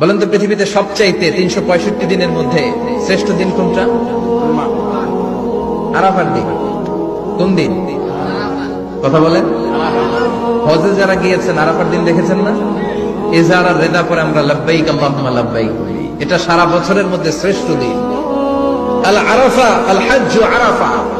বলেন তো পৃথিবীতে সবচাইতে তিনশো পঁয়ষট্টি দিনের মধ্যে শ্রেষ্ঠ দিন কোনটা? আরাফার দিন। কোন দিন? কথা বলেন। হজে যারা গিয়েছেন, আরাফার দিন দেখেছেন না? এজারা রেদা পরে আমরা লাব্বাইক, আল্লাহুম্মা লাব্বাইক এটা সারা বছরের মধ্যে শ্রেষ্ঠ দিন। আল আরাফা আল হাজ্জ আরাফা।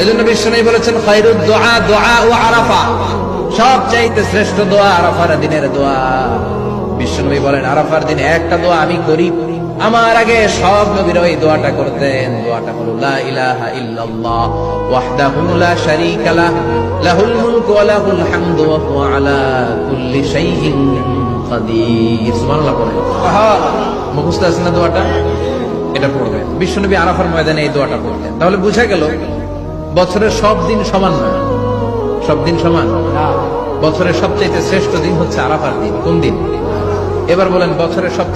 এজন্য বিশ্বনবী বলেছেন খায়রুদ দোয়া দোয়া ও আরাফা। সব চাইতে শ্রেষ্ঠ দোয়া আরাফার দিনের দোয়া। বিশ্বনবী বলেন আরাফার দিনে একটা দোয়া আমি করি। আমার আগে সব নবীর ওই দোয়াটা করতেন। দোয়াটা হলো লা ইলাহা ইল্লাল্লাহ ওয়াহদাহু লা শারীকা লাহ লাহুল মুলকু ওয়া লাহুল হামদু ওয়া হুয়া আলা কুল্লি শাইইন কাদির সুবহানাল্লাহ পড়েন। মুখস্থ আছে না দোয়াটা? এটা পড়বেন। বিশ্বনবী আরাফার ময়দানে এই দোয়াটা পড়তেন। তাহলে বুঝা গেল বছরের সব দিন সমান নয়। সব দিন সমান? বছরের সবচেয়ে শ্রেষ্ঠ দিন হচ্ছে আরাফার দিন। কোন দিন? এবার বলেন বছরের সব